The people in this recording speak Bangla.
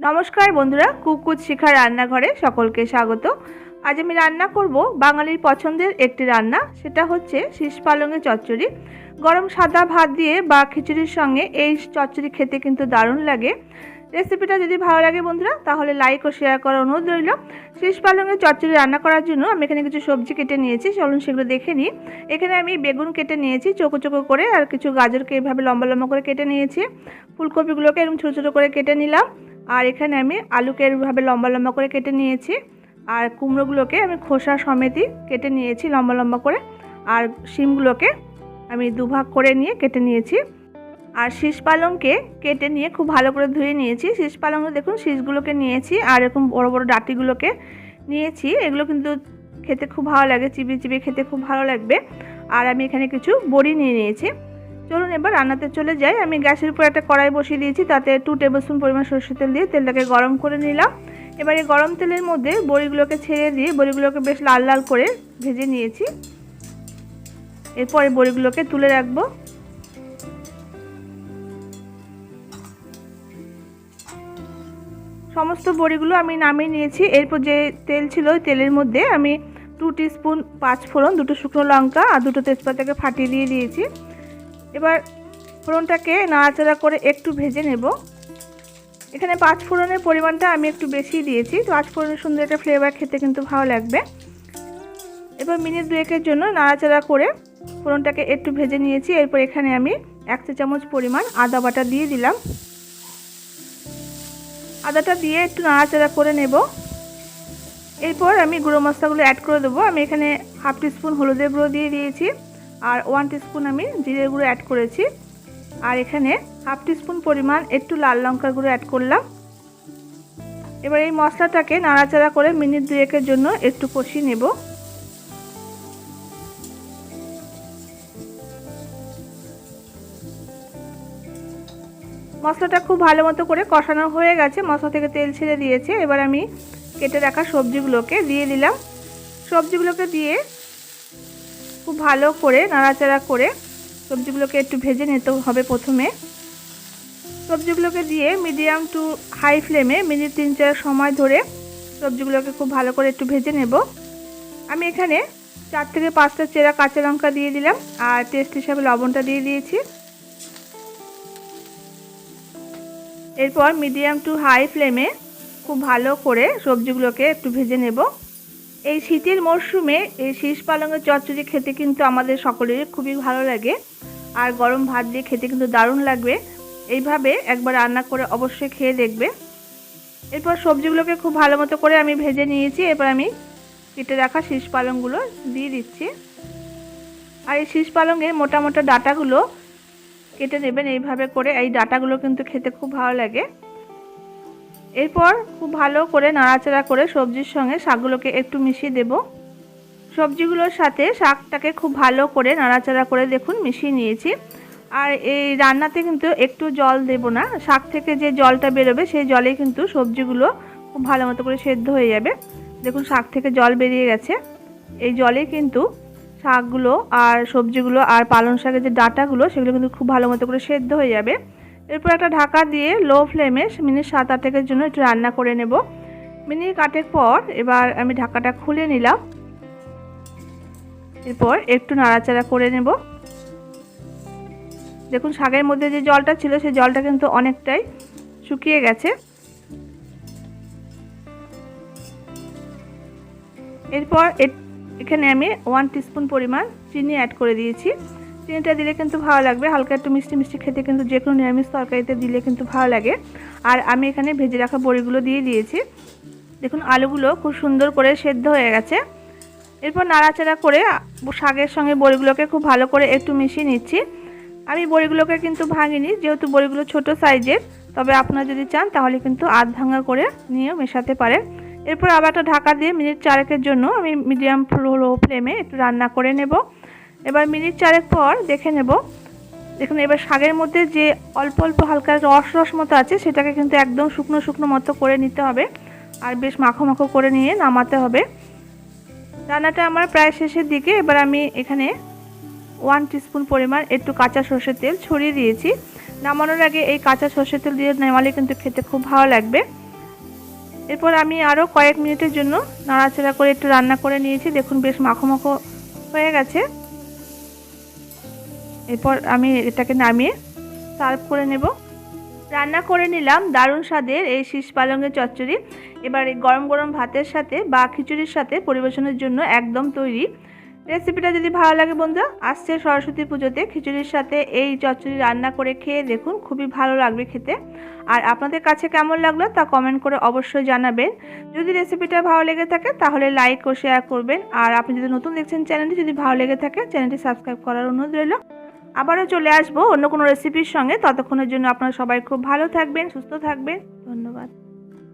নমস্কার বন্ধুরা কুকুত শিখা রান্নাঘরে সকলকে স্বাগত। আজ আমি রান্না করব বাঙালির পছন্দের একটি রান্না, সেটা হচ্ছে শীষ পালঙের চচ্চড়ি। গরম সাদা ভাত দিয়ে বা খিচুড়ির সঙ্গে এই চচ্চড়ি খেতে কিন্তু দারুণ লাগে। রেসিপিটা যদি ভালো লাগে বন্ধুরা, তাহলে লাইক ও শেয়ার করার অনুরোধ রইল। শীষ পালঙের চচ্চড়ি রান্না করার জন্য আমি এখানে কিছু সবজি কেটে নিয়েছি, চলুন সেগুলো দেখে নিই। এখানে আমি বেগুন কেটে নিয়েছি চোখো চোখো করে, আর কিছু গাজরকে এভাবে লম্বা লম্বা করে কেটে নিয়েছি। ফুলকপিগুলোকে এরকম ছোটো ছোটো করে কেটে নিলাম। আর এখানে আমি আলুকে এভাবে লম্বা লম্বা করে কেটে নিয়েছি। আর কুমড়োগুলোকে আমি খোসা সমেতই কেটে নিয়েছি লম্বা লম্বা করে। আর শিমগুলোকে আমি দুভাগ করে নিয়ে কেটে নিয়েছি। আর শীষ পালংকে কেটে নিয়ে খুব ভালো করে ধুয়ে নিয়েছি। শীষ পালংয়ে দেখুন শীষগুলোকে নিয়েছি আর এরকম বড় বড় ডাটিগুলোকে নিয়েছি। এগুলো কিন্তু খেতে খুব ভালো লাগে চিবিয়ে চিবিয়ে খেতে খুব ভালো লাগবে। আর আমি এখানে কিছু বড়ি নিয়ে নিয়েছি। চলুন এবার রান্নাতে চলে যাই। আমি গ্যাসের উপর একটা কড়াই বসিয়ে দিয়েছি, তাতে টু টেবিল স্পুন পরিমাণ সরষের তেল দিয়ে তেলটাকে গরম করে নিলাম। এবার এই গরম তেলের মধ্যে বড়িগুলোকে ছেড়ে দিয়ে বড়িগুলোকে বেশ লাল লাল করে ভেজে নিয়েছি। এরপরে বড়িগুলোকে তুলে রাখব। সমস্ত বড়িগুলো আমি নামিয়ে নিয়েছি। এরপর যে তেল ছিল ওই তেলের মধ্যে আমি টু স্পুন পাঁচ ফোড়ন দুটো শুকনো লঙ্কা আর দুটো তেজপাতাকে ফাটিয়ে দিয়ে দিয়েছি। এবার ফোড়নটাকে নাড়াচাড়া করে একটু ভেজে নেব। এখানে পাঁচ ফোড়নের পরিমাণটা আমি একটু বেশি দিয়েছি, তো পাঁচ ফোড়নের সুন্দর একটা ফ্লেভার খেতে কিন্তু ভালো লাগবে। এবার মিনিট দুয়েকের জন্য নাড়াচাড়া করে ফোড়নটাকে একটু ভেজে নিয়েছি, এরপর এখানে আমি এক চা চামচ পরিমাণ আদা বাটা দিয়ে দিলাম। আদাটা দিয়ে একটু নাড়াচাড়া করে নেব। এরপর আমি গুঁড়ো মশলাগুলো অ্যাড করে দেবো। আমি এখানে হাফ টিস্পুন হলুদের গুঁড়ো দিয়ে দিয়েছি। আর ওয়ান টিস্পুন আমি জিরে গুঁড়ো অ্যাড করেছি। আর এখানে হাফ টিস্পুন পরিমাণ একটু লাল লঙ্কার গুঁড়ো অ্যাড করলাম। এবার এই মশলাটাকে নাড়াচাড়া করে মিনিট দুয়েকের জন্য একটু কষিয়ে নেব। মশলাটা খুব ভালো মতো করে কষানো হয়ে গেছে। মশলা থেকে তেল ছেড়ে দিয়েছে। এবার আমি কেটে রাখা সবজিগুলোকে দিয়ে দিলাম। সবজিগুলোকে দিয়ে খুব ভালো করে, নাড়াচাড়া করে সবজিগুলোকে একটু ভেজে নিতে হবে প্রথমে। সবজিগুলোকে দিয়ে মিডিয়াম টু হাই ফ্লেমে মিনিট তিন চার সময় ধরে সবজিগুলোকে খুব ভালো করে একটু ভেজে নেব। আমি এখানে চার থেকে পাঁচটা চেরা কাঁচা লঙ্কা দিয়ে দিলাম আর টেস্ট হিসাবে লবণটা দিয়ে দিয়েছি। এরপর মিডিয়াম টু হাই ফ্লেমে খুব ভালো করে সবজিগুলোকে একটু ভেজে নেব। এই শীতের মরশুমে এই শীষ পালঙের চচ্চড়ি খেতে কিন্তু আমাদের সকলেরই খুবই ভালো লাগে। আর গরম ভাত দিয়ে খেতে কিন্তু দারুণ লাগবে। এইভাবে একবার রান্না করে অবশ্যই খেয়ে দেখবে। এরপর সবজিগুলোকে খুব ভালো মতো করে আমি ভেজে নিয়েছি। এরপর আমি কেটে রাখা শীষ পালংগুলো দিয়ে দিচ্ছি। আর এই শীষ পালংয়ের মোটা মোটা ডাটাগুলো কেটে নেবেন। এইভাবে করে এই ডাটাগুলো কিন্তু খেতে খুব ভালো লাগে। এরপর খুব ভালো করে নাড়াচাড়া করে সবজির সঙ্গে শাকগুলোকে একটু মিশিয়ে দেব। সবজিগুলোর সাথে শাকটাকে খুব ভালো করে নাড়াচাড়া করে দেখুন, মিশিয়ে নিয়েছি। আর এই রান্নাতে কিন্তু একটু জল দেব না। শাক থেকে যে জলটা বেরোবে, সেই জলেই কিন্তু সবজিগুলো খুব ভালো মতো করে সেদ্ধ হয়ে যাবে। দেখুন, শাক থেকে জল বেরিয়ে গেছে। এই জলেই কিন্তু শাকগুলো আর সবজিগুলো আর পালং শাকের যে ডাটাগুলো, সেগুলো কিন্তু খুব ভালো মতো করে সেদ্ধ হয়ে যাবে। এরপর একটা ঢাকা দিয়ে লো ফ্লেমে মিনিট সাত আটেকের জন্য একটু রান্না করে নেব। মিনিট কাটের পর এবার আমি ঢাকাটা খুলে নিলাম। এরপর একটু নাড়াচাড়া করে নেব। দেখুন, শাকের মধ্যে যে জলটা ছিল, সেই জলটা কিন্তু অনেকটাই শুকিয়ে গেছে। এরপর এখানে আমি ওয়ান টিস্পুন পরিমাণ চিনি অ্যাড করে দিয়েছি। চিনিটা দিলে কিন্তু ভালো লাগবে। হালকা একটু মিষ্টি মিষ্টি খেতে কিন্তু যে কোনো নিরামিষ তরকারিতে দিলে কিন্তু ভালো লাগে। আর আমি এখানে ভেজে রাখা বড়িগুলো দিয়ে দিয়েছি। দেখুন, আলুগুলো খুব সুন্দর করে সেদ্ধ হয়ে গেছে। এরপর নাড়াচাড়া করে শাকের সঙ্গে বড়িগুলোকে খুব ভালো করে একটু মিশিয়ে নিচ্ছি। আমি বড়িগুলোকে কিন্তু ভাঙিনি, যেহেতু বড়িগুলো ছোট সাইজের, তবে আপনারা যদি চান তাহলে কিন্তু আধ ভাঙা করে নিয়েও মেশাতে পারেন। এরপর আবার একটা ঢাকা দিয়ে মিনিট চারেকের জন্য আমি মিডিয়াম লো ফ্লেমে একটু রান্না করে নেব। এবার মিনিট চারেক পর দেখে নেব। দেখুন, এবার শাকের মধ্যে যে অল্প অল্প হালকা রস রস মতো আছে, সেটাকে কিন্তু একদম শুকনো শুকনো মতো করে নিতে হবে। আর বেশ মাখো মাখো করে নিয়ে নামাতে হবে। রান্নাটা আমার প্রায় শেষের দিকে। এবার আমি এখানে ওয়ান টিস্পুন পরিমাণ একটু কাঁচা সর্ষের তেল ছড়িয়ে দিয়েছি। নামানোর আগে এই কাঁচা সর্ষের তেল দিয়ে নামালে কিন্তু খেতে খুব ভালো লাগবে। এরপর আমি আরও কয়েক মিনিটের জন্য নাড়াচাড়া করে একটু রান্না করে নিয়েছি। দেখুন, বেশ মাখো মাখো হয়ে গেছে। এরপর আমি এটাকে নামিয়ে সার্ভ করে নেব। রান্না করে নিলাম দারুণ স্বাদের এই শীষ পালংয়ের চচ্চড়ি। এবার এই গরম গরম ভাতের সাথে বা খিচুড়ির সাথে পরিবেশনের জন্য একদম তৈরি। রেসিপিটা যদি ভালো লাগে বন্ধুরা, আসছে সরস্বতী পুজোতে খিচুড়ির সাথে এই চচ্চড়ি রান্না করে খেয়ে দেখুন, খুবই ভালো লাগবে খেতে। আর আপনাদের কাছে কেমন লাগল তা কমেন্ট করে অবশ্যই জানাবেন। যদি রেসিপিটা ভালো লেগে থাকে তাহলে লাইক ও শেয়ার করবেন। আর আপনি যদি নতুন দেখছেন চ্যানেলটি, যদি ভালো লেগে থাকে চ্যানেলটি সাবস্ক্রাইব করার অনুরোধ রইল। আবারও চলে আসব অন্য কোনো রেসিপির সঙ্গে। ততক্ষণের জন্য আপনারা সবাই খুব ভালো থাকবেন, সুস্থ থাকবেন। ধন্যবাদ।